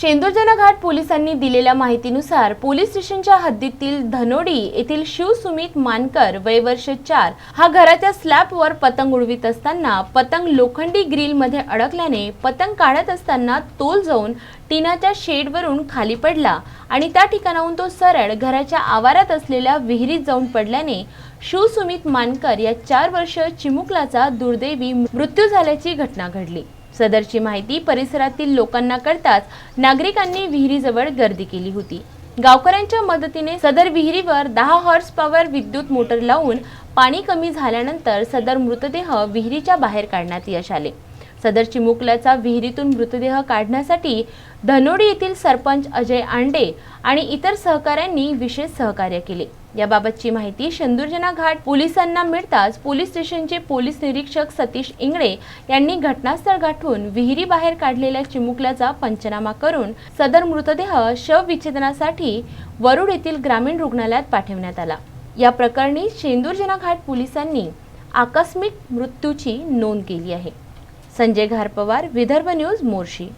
शेंदुर्जना घाट पोलिसांनी दिलेल्या माहितीनुसार पोलीस स्टेशनच्या हद्दीतील धनोडी येथील शिव सुमित मानकर वय वर्ष चार हा घराच्या स्लॅबवर पतंग उडवीत असताना पतंग लोखंडी ग्रिलमध्ये अडकल्याने पतंग काढत असताना तोल जाऊन टिनाच्या शेडवरून खाली पडला आणि त्या ठिकाणाहून तो सरळ घराच्या आवारात असलेल्या विहिरीत जाऊन पडल्याने शिव सुमित मानकर या चार वर्ष चिमुकलाचा दुर्दैवी मृत्यू झाल्याची घटना घडली. सदरची माहिती परिसरातील लोकांना कळताच नागरिकांनी विहिरीजवळ गर्दी केली होती. गावकऱ्यांच्या मदतीने सदर विहिरीवर दहा हॉर्स पॉवर विद्युत मोटर लावून पाणी कमी झाल्यानंतर सदर मृतदेह विहिरीच्या बाहेर काढण्यात यश आले. सदर चिमुकल्याचा विहिरीतून मृतदेह काढण्यासाठी धनोडी येथील सरपंच अजय आंडे आणि इतर सहकाऱ्यांनी विशेष सहकार्य केले. याबाबतची माहिती शेंदुर्जना घाट पोलिसांना मिळताच पोलीस स्टेशनचे पोलीस निरीक्षक सतीश इंगळे यांनी घटनास्थळ गाठून विहिरी बाहेर काढलेल्या चिमुकल्याचा पंचनामा करून सदर मृतदेह शवविच्छेदनासाठी वरुड येथील ग्रामीण रुग्णालयात पाठवण्यात आला. या प्रकरणी शेंदुर्जना घाट पोलिसांनी आकस्मिक मृत्यूची नोंद केली आहे. संजय घारपवार विदर्भ न्यूज मोर्शी.